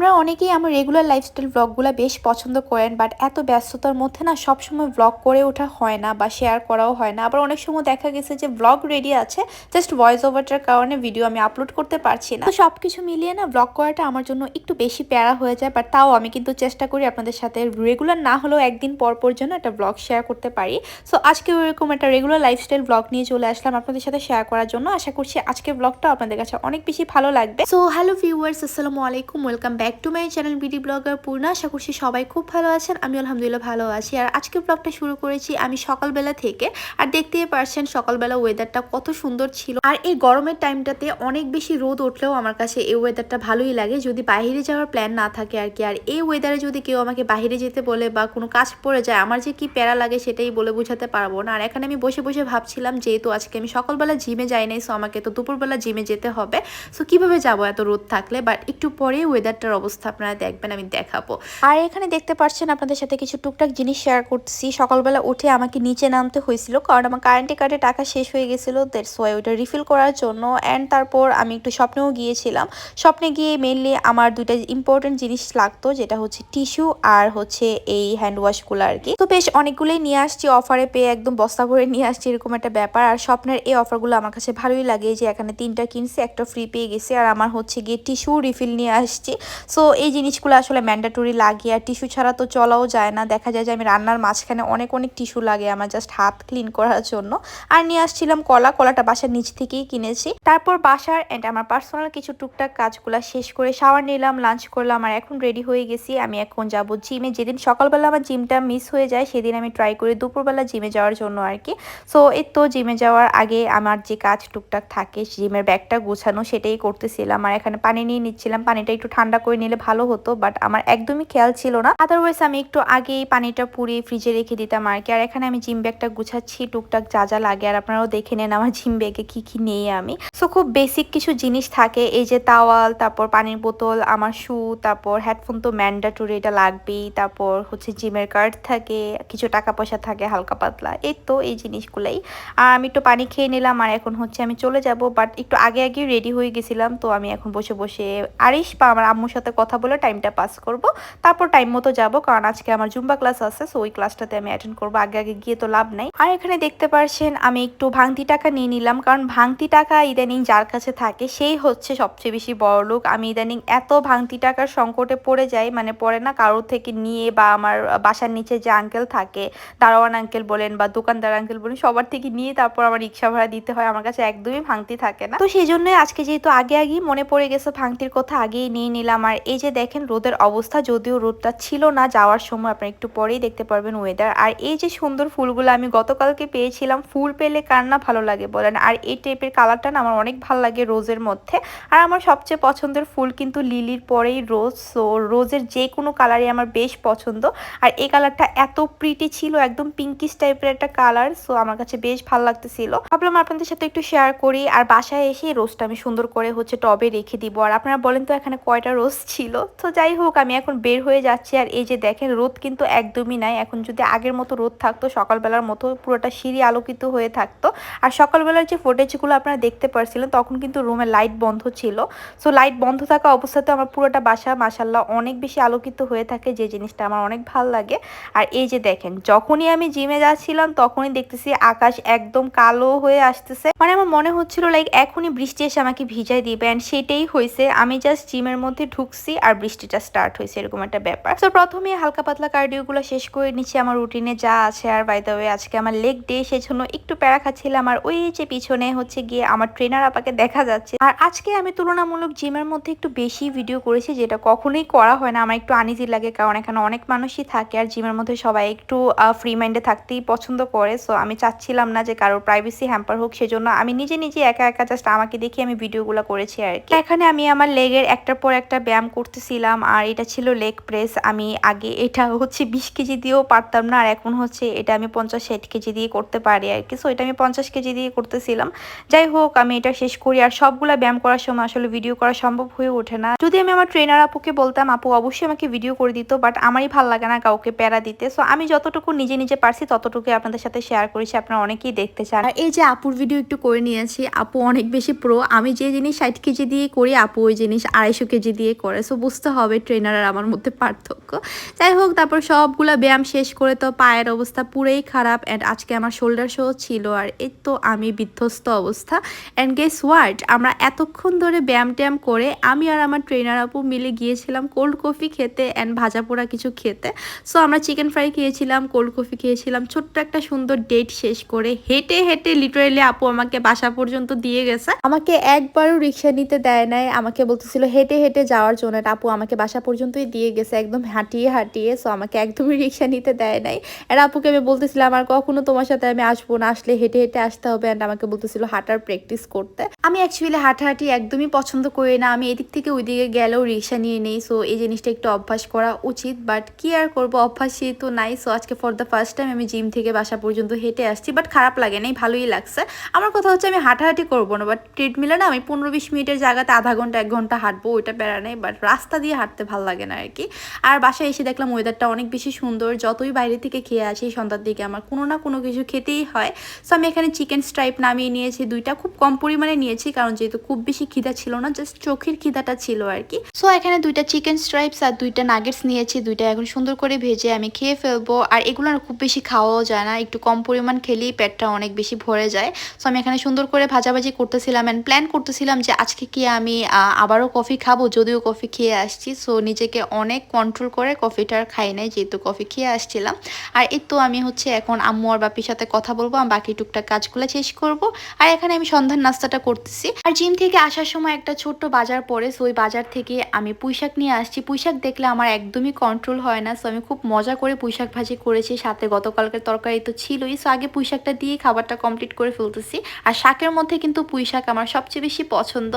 আপনারা অনেকেই আমার রেগুলার লাইফস্টাইল ব্লগগুলো বেশ পছন্দ করেন বাট এত ব্যস্ততার মধ্যে না সবসময় ব্লগ করে ওঠা হয় না বা শেয়ার করাও হয় না। আবার অনেক সময় দেখা গেছে যে ব্লগ রেডি আছে জাস্ট ভয়েস ওভারটার কারণে ভিডিও আমি আপলোড করতে পারছি না। তো সব কিছু মিলিয়ে না ব্লগ করাটা আমার জন্য একটু বেশি প্যারা হয়ে যায় বাট তাও আমি কিন্তু চেষ্টা করি আপনাদের সাথে রেগুলার না হলেও একদিন পর পর জন্য একটা ব্লগ শেয়ার করতে পারি। সো আজকে ওইরকম একটা রেগুলার লাইফস্টাইল ব্লগ নিয়ে চলে আসলাম আপনাদের সাথে শেয়ার করার জন্য। আশা করছি আজকের ব্লগটা আপনাদের কাছে অনেক বেশি ভালো লাগবে। সো হ্যালো ভিউয়ার্স আসসালামু আলাইকুম welcome back to my channel BD blogger Purna. আশা করছি সবাই খুব ভালো আছেন আমি আলহামদুলিল্লাহ ভালো আছি। আর আজকে ব্লগটা শুরু করেছি আমি সকালবেলা থেকে। আর দেখতেই পারছেন সকালবেলা ওয়েদারটা কত সুন্দর ছিল। আর এই গরমের টাইমটাতে অনেক বেশি রোদ উঠলেও আমার কাছে এই ওয়েদারটা ভালোই লাগে। যদি বাইরে যাওয়ার প্ল্যান না থাকে আর কি। আর এই ওয়েদারে যদি কেউ আমাকে বাইরে যেতে বলে বা কোনো কাজ পড়ে যায়, আমার যে কি প্যারা লাগে সেটাই বলে বোঝাতে পারব না। আর এখানে আমি বসে বসে ভাবছিলাম, যেহেতু আজকে আমি সকালবেলা জিমে যাই নাই সো আমাকে তো দুপুরবেলা জিমে যেতে হবে। সো কীভাবে যাব এত রোদ থাকলে? বাট একটু পরে ওয়েদারটার অবস্থা আপনারা দেখবেন, আমি দেখাবো। আর এখানে দেখতে পাচ্ছেন আপনাদের সাথে কিছু টুকটাক জিনিস শেয়ার করছি। সকালবেলা উঠে আমাকে নিচে নামতে হয়েছিল, কারণ আমার কারেন্টে কার্ডে টাকা শেষ হয়ে গেছিল দ্যাটস ওইটা রিফিল করার জন্য। অ্যান্ড তারপর আমি একটু স্বপ্নেও গিয়েছিলাম। স্বপ্নে গিয়ে মেনলি আমার দুইটা ইম্পর্টেন্ট জিনিস লাগতো, যেটা হচ্ছে টিস্যু আর হচ্ছে এই হ্যান্ড ওয়াশগুলো আর কি। তো বেশ অনেকগুলোই নিয়ে আসছি অফারে পেয়ে একদম বস্তা ভরে নিয়ে আসছি, এরকম একটা ব্যাপার। আর স্বপ্নের এই অফারগুলো আমার কাছে ভালোই লাগে, যে এখানে তিনটা কিনছি, একটা ফ্রি পেয়ে গেছে। আর আমার হচ্ছে গিয়ে টিস্যু রিফিল নিয়ে আসছি। সো এই জিনিসগুলো আসলে ম্যান্ডাটরি লাগে আর টিস্যু ছাড়া তো চলাও যায় না। দেখা যায় যে আমি রান্নার মাঝখানে অনেক অনেক টিস্যু লাগে আমার জাস্ট হাত ক্লিন করার জন্য। আর নিয়ে আসছিলাম কলা, কলাটা বাসার নিচ থেকেই কিনেছি। তারপর বাসার অ্যান্ড আমার পার্সোনাল কিছু টুকটাক কাজগুলো শেষ করে শাওয়ার নিলাম লাঞ্চ করলাম আর এখন রেডি হয়ে গেছি। আমি এখন যাব জিমে যেদিন সকালবেলা আমার জিমটা মিস হয়ে যায়, সেদিন আমি ট্রাই করি দুপুরবেলা জিমে যাওয়ার জন্য আর কি। সো এর তো জিমে যাওয়ার আগে আমার যে কাজ টুকটাক থাকে জিমের ব্যাগটা গোছানো সেটাই করতেছিলাম। আর এখানে পানি নিয়ে নিচ্ছিলাম। পানিটা একটু ঠান্ডা নিলে ভালো হতো বাট আমার একদমই খেয়াল ছিল না। আদারওয়াইজ আমি একটু আগেই পানিটা পুড়িয়ে ফ্রিজে রেখে দিতাম আর কি। আর এখানে আমি জিম ব্যাগটা গুছাচ্ছি, টুকটাক যা যা লাগে, আর আপনারাও দেখে নেন আমার জিম ব্যাগে কি কি নেই আমি। সো খুব বেসিক কিছু জিনিস থাকে, এই যে তাওয়াল তারপর পানির বোতল, আমার শু তারপর হেডফোন তো ম্যান্ডাটরি এটা লাগবেই, তারপর হচ্ছে জিমের কার্ড থাকে, কিছু টাকা পয়সা থাকে, হালকা পাতলা, এই তো এই জিনিসগুলাই। আর আমি একটু পানি খেয়ে নিলাম, আর এখন হচ্ছে আমি চলে যাব বাট একটু আগে আগে রেডি হয়ে গেছিলাম, তো আমি এখন বসে বসে আরিশ বা আমার আম্মুর কথা বলে টাইমটা পাস করব। তারপর টাইম মতো যাব, কারণ আজকে আমার জুম্বা ক্লাস আছে সো ওই ক্লাসটাতে আমি অ্যাটেন্ড করব। আগে আগে গিয়ে তো লাভ নাই। আর এখানে দেখতে পারছেন, আমি একটু ভাঙতি টাকা নিয়ে নিলাম, কারণ ভাঙতি টাকা ইদানিং যার কাছে থাকে, সেই হচ্ছে সবচেয়ে বেশি বড় লোক। আমি ইদানিং এত ভাঙতি টাকার সংকটে পড়ে যাই মানে পড়ে না, কারোর থেকে নিয়ে বা আমার বাসার নিচে যে আঙ্কেল থাকে, দারোয়ান আঙ্কেল বলেন বা দোকানদার আঙ্কেল বলেন, সবার থেকে নিয়ে তারপর আমার রিক্সা ভাড়া দিতে হয়, আমার কাছে একদমই ভাঙতি থাকে না। তো সেই জন্যই আজকে যেহেতু আগে আগেই মনে পড়ে গেছে, ভাঙতির কথা আগেই নিয়ে নিলাম। আর এই যে দেখেন রোদের অবস্থা, যদিও রোদটা ছিল না, যাওয়ার সময় আপনারা একটু পরেই দেখতে পারবেন ওয়েদার আর এই যে সুন্দর ফুলগুলো আমি গতকালকে পেয়েছিলাম, ফুল পেলে কার না ভালো লাগে বলেন। আর এই টাইপের কালারটা না আমার অনেক ভালো লাগে রোজের মধ্যে। আর আমার সবচেয়ে পছন্দের ফুল কিন্তু লিলির পরেই রোজ সো রোজের যে কোনো কালারই আমার বেশ পছন্দ। আর এই কালারটা এত প্রিটি ছিল, একদম পিঙ্কিশ টাইপের একটা কালার সো আমার কাছে বেশ ভালো লাগতেছিল। ভাবলাম আপনাদের সাথে একটু শেয়ার করি, আর বাসায় এসে রোজটা আমি সুন্দর করে হচ্ছে টবে রেখে দিব। আর আপনারা বলেন তো এখানে কয়টা রোজ ছিল। তো যাই হোক, আমি এখন বের হয়ে যাচ্ছি। আর এই যে দেখেন, রোদ কিন্তু একদমই নাই। এখন যদি আগের মতো রোদ থাকতো, সকালবেলার মতো পুরোটা সিঁড়ি আলোকিত হয়ে থাকতো। আর সকালবেলার যে ফুটেজগুলো আপনারা দেখতে পারছিলেন, তখন কিন্তু রুমে লাইট বন্ধ ছিল। সো লাইট বন্ধ থাকা অবস্থাতে আমার পুরোটা বাসা মাসাল্লাহ অনেক বেশি আলোকিত হয়ে থাকে। যে জিনিসটা আমার অনেক ভালো লাগে। আর এই যে দেখেন, যখনই আমি জিমে যাচ্ছিলাম, তখনই দেখতেছি আকাশ একদম কালো হয়ে আসতেছে। মানে আমার মনে হচ্ছিল লাইক এখনই বৃষ্টি এসে আমাকে ভিজাই দিবে। অ্যান্ড সেটাই হয়েছে আমি জাস্ট জিমের মধ্যে ঢুকছি আর বৃষ্টিটা স্টার্ট হয়েছে, এরকম একটা ব্যাপার। তো প্রথমে হালকা পাতলা কার্ডিওগুলো শেষ করে নিচ্ছি আমার রুটিনে যা আছে। আর বাই দ্য ওয়ে আজকে আমার লেগ ডে সেজন্য একটু প্যারা খাচ্ছিলাম। আর ওই যে পিছনে হচ্ছে গিয়ে আমার ট্রেনার আপাকে দেখা যাচ্ছে। আর আজকে আমি তুলনামূলক জিমের মধ্যে একটু বেশি ভিডিও করেছি, যেটা কখনোই করা হয় না। আমার একটু আনিজি লাগে, কারণ এখানে অনেক মানুষই থাকে। আর জিমের মধ্যে সবাই একটু ফ্রি মাইন্ডে থাকতেই পছন্দ করে। সো আমি চাচ্ছিলাম না যে কারোর প্রাইভেসি হ্যাম্পার হোক, সেজন্য আমি নিজে নিজে একা একা জাস্ট আমাকে দেখে আমি ভিডিওগুলো করেছি আর কি। এখানে আমি আমার লেগের একটার পর একটা ব্যায়াম করতেছিলাম, আর এটা ছিল লেগ প্রেস আমি আগে এটা হচ্ছে বিশ কেজি দিয়েও পারতাম না, আর এখন হচ্ছে এটা আমি পঞ্চাশ ষাট কেজি দিয়ে করতে পারি আর কি। সো এটা আমি পঞ্চাশ কেজি দিয়ে করতেছিলাম। যাই হোক, আমি এটা শেষ করি। আর সবগুলা ব্যায়াম করার সময় আসলে ভিডিও করা সম্ভব হয়ে ওঠে না। যদি আমি আমার ট্রেনার আপুকে বলতাম, আপু, অবশ্যই আমাকে ভিডিও করে দিত বাট আমারই ভালো লাগে না কাউকে প্যারা দিতে। সো আমি যতটুকু নিজে নিজে পারছি ততটুকু আপনাদের সাথে শেয়ার করেছি আপনারা অনেকেই দেখতে চান। আর এই যে আপুর ভিডিও একটু করে নিয়েছি, আপু অনেক বেশি প্রো আমি যে জিনিস ষাট কেজি দিয়ে করি, আপু ওই জিনিস আড়াইশো কেজি দিয়ে করে করে সো বুঝতে হবে ট্রেনার আর আমার মধ্যে পার্থক্য। যাই হোক, তারপর সবগুলা ব্যায়াম শেষ করে তো পায়ের অবস্থা পুরোই খারাপ অ্যান্ড আজকে আমার শোল্ডার শো ছিল আর এই তো আমি বিধ্বস্ত অবস্থা। অ্যান্ড গেস ওয়ার্ড আমরা এতক্ষণ ধরে ব্যায়াম ট্যায়াম করে আমি আর আমার ট্রেনার আপু মিলে গিয়েছিলাম কোল্ড কফি খেতে অ্যান্ড ভাজা পোড়া কিছু খেতে। সো আমরা চিকেন ফ্রাই খেয়েছিলাম কোল্ড কফি খেয়েছিলাম, ছোট্ট একটা সুন্দর ডেট শেষ করে হেঁটে হেঁটে লিটারেলি আপু আমাকে বাসা পর্যন্ত দিয়ে গেছে। আমাকে একবারও রিক্সা নিতে দেয় নাই, আমাকে বলতেছিল হেঁটে হেঁটে যাওয়ার জন্য আর আপু আমাকে বাসা পর্যন্তই দিয়ে গেছে, একদম হাঁটিয়ে হাঁটিয়ে সো আমাকে একদমই রিক্সা নিতে দেয় নাই। আর আপুকে আমি বলতেছিলাম, আর কখনো তোমার সাথে আমি আসব না, আসলে হেঁটে হেঁটে আসতে হবে। অ্যান্ড আমাকে বলতেছিল, হাঁটার প্র্যাকটিস করতে। আমি অ্যাকচুয়ালি হাঁটাহাঁটি একদমই পছন্দ করি না। আমি এদিক থেকে ওইদিকে গেলেও রিক্সা নিয়ে নেই সো এই জিনিসটা একটু অভ্যাস করা উচিত। বাট কি আর করব অভ্যাস তো নাই। সো আজকে ফর দ্য ফার্স্ট টাইম আমি জিম থেকে বাসা পর্যন্ত হেঁটে আসছি বাট খারাপ লাগে নাই, ভালোই লাগছে। আমার কথা হচ্ছে, আমি হাঁটাহাঁটি করব না বাট ট্রেডমিলে না আমি পনেরো বিশ মিনিটের জায়গাতে আধা ঘণ্টা, এক ঘণ্টা হাঁটবো, ওইটা প্যারা নেই। বাট রাস্তা দিয়ে হাঁটতে ভালো লাগে না আর কি আর বাসায় এসে দেখলাম ওয়েদারটা অনেক বেশি সুন্দর। যতই বাইরে থেকে খেয়ে আসি, সন্ধ্যার দিকে আমার কোনো না কোনো কিছু খেতেই হয়। সো আমি এখানে চিকেন স্ট্রাইপ নামিয়ে নিয়েছি, দুইটা খুব কম পরিমাণে নিয়েছি, কারণ যেহেতু খুব বেশি খিদা ছিল না জাস্ট চোখের খিদাটা ছিল আর কি সো এখানে দুইটা চিকেন স্ট্রাইপস আর দুইটা নাগেটস নিয়েছি, দুইটা এখন সুন্দর করে ভেজে আমি খেয়ে ফেলব। আর এগুলো খুব বেশি খাওয়াও যায় না, একটু কম পরিমাণ খেলেই পেটটা অনেক বেশি ভরে যায়। সো আমি এখানে সুন্দর করে ভাজাভাজি করতেছিলাম অ্যান্ড প্ল্যান করতেছিলাম যে আজকে কি আমি আবারও কফি খাব, যদিও কফি খেয়ে আসছি। সো নিজেকে অনেক কন্ট্রোল করে কফিটা আর খাই নাই যেহেতু কফি খেয়ে আসছিলাম। আর এই তো আমি হচ্ছে এখন আম্মু আর বাপির সাথে কথা বলব, আমি বাকি টুকটাক কাজগুলো শেষ করব। আর এখানে আমি সন্ধ্যার নাস্তাটা করতেছি। আর জিম থেকে আসার সময় একটা ছোট্ট বাজার পরে সো ওই বাজার থেকে আমি পুঁইশাক নিয়ে আসছি। পুঁইশাক দেখলে আমার একদমই কন্ট্রোল হয় না সো আমি খুব মজা করে পুঁইশাক ভাজি করেছি। সাথে গতকালকের তরকারি তো ছিলই সো আগে পুঁইশাকটা দিয়ে খাবারটা কমপ্লিট করে ফেলতেছি। আর শাকের মধ্যে কিন্তু পুঁইশাক আমার সবচেয়ে বেশি পছন্দ।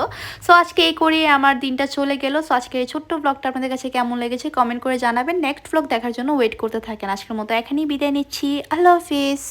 সো আজকে এই করে আমার দিনটা চলে গেল। সো আজকে এই ছোট্ট ব্লগটা আপনাদের কাছে কেমন লেগেছে কমেন্ট করে জানাবেন। নেক্সট ব্লগ দেখার জন্য ওয়েট করতে থাকেন। আজকের মতো এখানেই বিদায় নিচ্ছি। আল্লাহ হাফিজ।